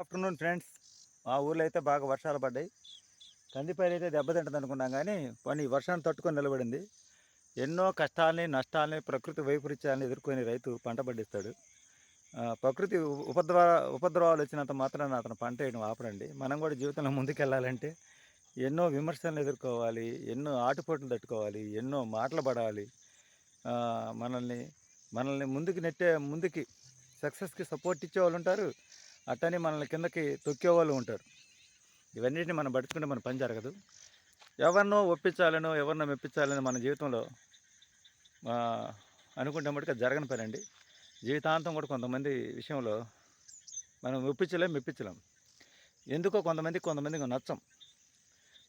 Afternoon friends మా ఊర్లో అయితే బాగా వర్షాలు పడ్డాయి. కందిపైరు అయితే దెబ్బతింటుంది అనుకున్నాం కానీ పని వర్షాన్ని తట్టుకొని నిలబడింది. ఎన్నో కష్టాలని నష్టాలని ప్రకృతి వైపరీత్యాలను ఎదుర్కొని రైతు పంట పండిస్తాడు. ప్రకృతి ఉ- ఉపద్రవ ఉపద్రవాలు వచ్చినంత మాత్రాన అతను పంట వేయడం ఆపడండి. మనం కూడా జీవితంలో ముందుకెళ్ళాలంటే ఎన్నో విమర్శలను ఎదుర్కోవాలి ఎన్నో ఆటుపోట్లు తట్టుకోవాలి ఎన్నో మాటలు పడాలి. మనల్ని మనల్ని ముందుకు నెట్టే ముందుకి సక్సెస్కి సపోర్ట్ ఇచ్చే వాళ్ళు ఉంటారు. అట్టని మనల్ని కిందకి తొక్కే వాళ్ళు ఉంటారు. ఇవన్నిటిని మనం పడుచుకుంటే మన పని జరగదు. ఎవరినో ఒప్పించాలనో ఎవరినో మెప్పించాలని మన జీవితంలో అనుకుంటే మటుకు జరగని పని అండి. జీవితాంతం కూడా కొంతమంది విషయంలో మనం ఒప్పించలేం మెప్పించలేం. ఎందుకో కొంతమంది కొంతమందికి నచ్చం.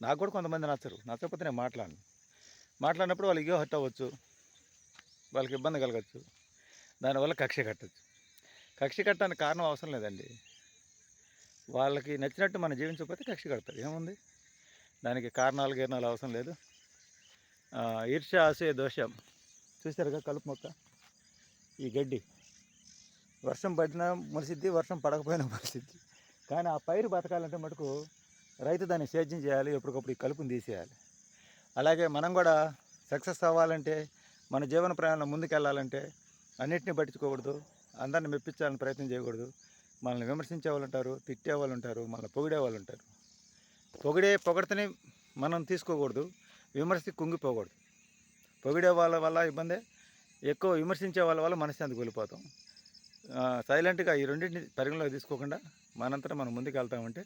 నాకు కూడా కొంతమంది నచ్చరు. నచ్చకపోతే నేను మాట్లాడను. మాట్లాడినప్పుడు వాళ్ళు ఇగో హర్ట్ అవ్వచ్చు. వాళ్ళకి ఇబ్బంది కలగచ్చు. దానివల్ల కక్ష కట్టచ్చు. కక్ష కట్టడానికి కారణం అవసరం లేదండి. వాళ్ళకి నచ్చినట్టు మనం జీవించకపోతే కక్ష కడతారు ఏముంది? దానికి కారణాలు గీరణాలు అవసరం లేదు. ఈర్ష ఆశయ దోషం. చూసారుగా కలుపు మొక్క? ఈ గడ్డి. వర్షం పడినా మురిసిద్ది వర్షం పడకపోయినా మురిసిద్ది. కానీ ఆ పైరు బతకాలంటే మటుకు రైతు దాన్ని సేద్యం చేయాలి ఎప్పటికప్పుడు ఈ కలుపుని తీసేయాలి. అలాగే మనం కూడా సక్సెస్ అవ్వాలంటే మన జీవన ప్రయాణం ముందుకెళ్ళాలంటే అన్నిటిని పట్టించుకోకూడదు. అందరిని మెప్పించాలని ప్రయత్నం చేయకూడదు. మనల్ని విమర్శించే వాళ్ళు ఉంటారు తిట్టే వాళ్ళు ఉంటారు మనల్ని పొగిడే వాళ్ళు ఉంటారు పొగిడే పొగడతని మనం తీసుకోకూడదు విమర్శకి కుంగిపోకూడదు. పొగిడే వాళ్ళ వల్ల ఇబ్బందే ఎక్కువ విమర్శించే వాళ్ళ వల్ల మనశ్శాంతి కోల్పోతాం సైలెంట్గా ఈ రెండింటిని పరిగణలోకి తీసుకోకుండా మనంతటా మనం ముందుకు వెళ్తామంటే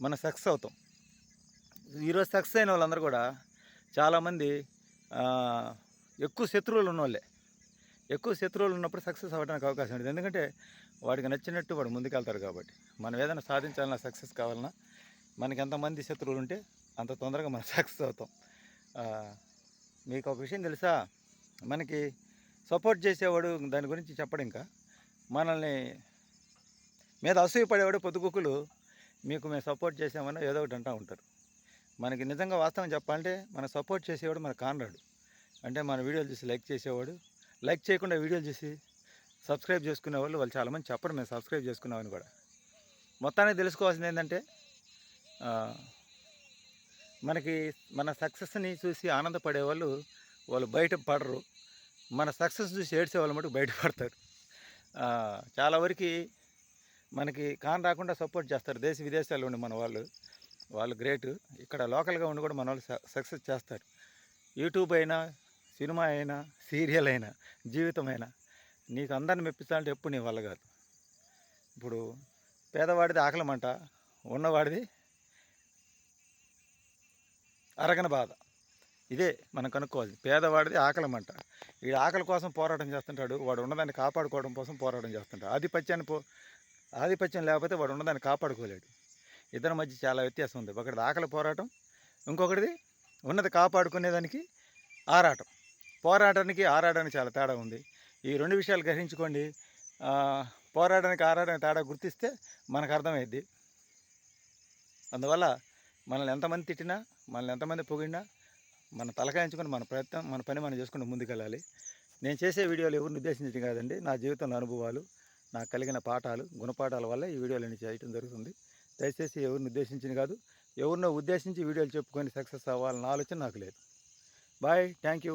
మనం సక్సెస్ అవుతాం. ఈరోజు సక్సెస్ అయిన వాళ్ళందరూ కూడా చాలామంది ఎక్కువ శత్రువులు ఉన్నోళ్ళే. ఎక్కువ శత్రువులు ఉన్నప్పుడు సక్సెస్ అవ్వడానికి అవకాశం ఉంటుంది ఎందుకంటే వాడికి నచ్చినట్టు వాడు ముందుకెళ్తారు కాబట్టి. మనం ఏదైనా సాధించాలన్నా సక్సెస్ కావాలన్నా మనకి ఎంతమంది శత్రువులు ఉంటే అంత తొందరగా మనం సక్సెస్ అవుతాం. మీకు ఒక విషయం తెలుసా? మనకి సపోర్ట్ చేసేవాడు దాని గురించి చెప్పడు ఇంకా. మనల్ని మీద అసూయపడేవాడు పొద్దుగుకులు మీకు మేము సపోర్ట్ చేసామని ఏదో ఒకటి అంటూ ఉంటారు. మనకి నిజంగా వాస్తవం చెప్పాలంటే మన సపోర్ట్ చేసేవాడు మన కానరాడు. అంటే మన వీడియోలు చూసి లైక్ చేసేవాడు లైక్ చేయకుండా వీడియోలు చూసి సబ్స్క్రైబ్ చేసుకునే వాళ్ళు వాళ్ళు చాలామంది చెప్పరు మేము సబ్స్క్రైబ్ చేసుకున్నామని కూడా. మొత్తానికి తెలుసుకోవాల్సింది ఏంటంటే మనకి మన సక్సెస్ని చూసి ఆనందపడే వాళ్ళు వాళ్ళు బయట పడరు. మన సక్సెస్ చూసి ఏడ్చే వాళ్ళు మటుకు బయట పడతారు. చాలా వరకు మనకి కాన్ రాకుండా సపోర్ట్ చేస్తారు. దేశ విదేశాల్లో ఉండి మన వాళ్ళు వాళ్ళు గ్రేట్. ఇక్కడ లోకల్గా ఉండి కూడా మన వాళ్ళు సక్సెస్ చేస్తారు. యూట్యూబ్ అయినా సినిమా అయినా సీరియల్ అయినా జీవితం అయినా నీకు అందరిని మెప్పించాలంటే ఎప్పుడు నీ వల్ల కాదు. ఇప్పుడు పేదవాడిది ఆకలమంట ఉన్నవాడిది అరగన బాధ. ఇదే మనం కనుక్కోవాలి. పేదవాడిది ఆకలమంట. ఈ ఆకలి కోసం పోరాటం చేస్తుంటాడు వాడు ఉన్నదాన్ని కాపాడుకోవడం కోసం పోరాటం చేస్తుంటాడు. ఆధిపత్యాన్ని పో ఆధిపత్యం లేకపోతే వాడు ఉన్నదాన్ని కాపాడుకోలేడు. ఇద్దరి మధ్య చాలా వ్యత్యాసం ఉంది. ఒకటిది ఆకలి పోరాటం ఇంకొకటిది ఉన్నది కాపాడుకునేదానికి ఆరాటం. పోరాటానికి ఆరాటానికి చాలా తేడా ఉంది. ఈ రెండు విషయాలు గ్రహించుకోండి. పోరాటానికి ఆరాటానికి తేడా గుర్తిస్తే మనకు అర్థమైద్ది. అందువల్ల మనల్ని ఎంతమంది తిట్టినా మనల్ని ఎంతమంది పొగిడినా మన తలకాయించుకొని మన ప్రయత్నం మన పని మనం చేసుకుంటూ ముందుకెళ్ళాలి. నేను చేసే వీడియోలు ఎవరిని ఉద్దేశించడం కాదండి. నా జీవితంలో అనుభవాలు నాకు కలిగిన పాఠాలు గుణపాఠాల వల్ల ఈ వీడియోలన్నీ చేయటం జరుగుతుంది. దయచేసి ఎవరిని ఉద్దేశించింది కాదు ఎవరినో ఉద్దేశించి వీడియోలు చెప్పుకొని సక్సెస్ అవ్వాలన్న ఆలోచన నాకు లేదు. బాయ్. Thank you.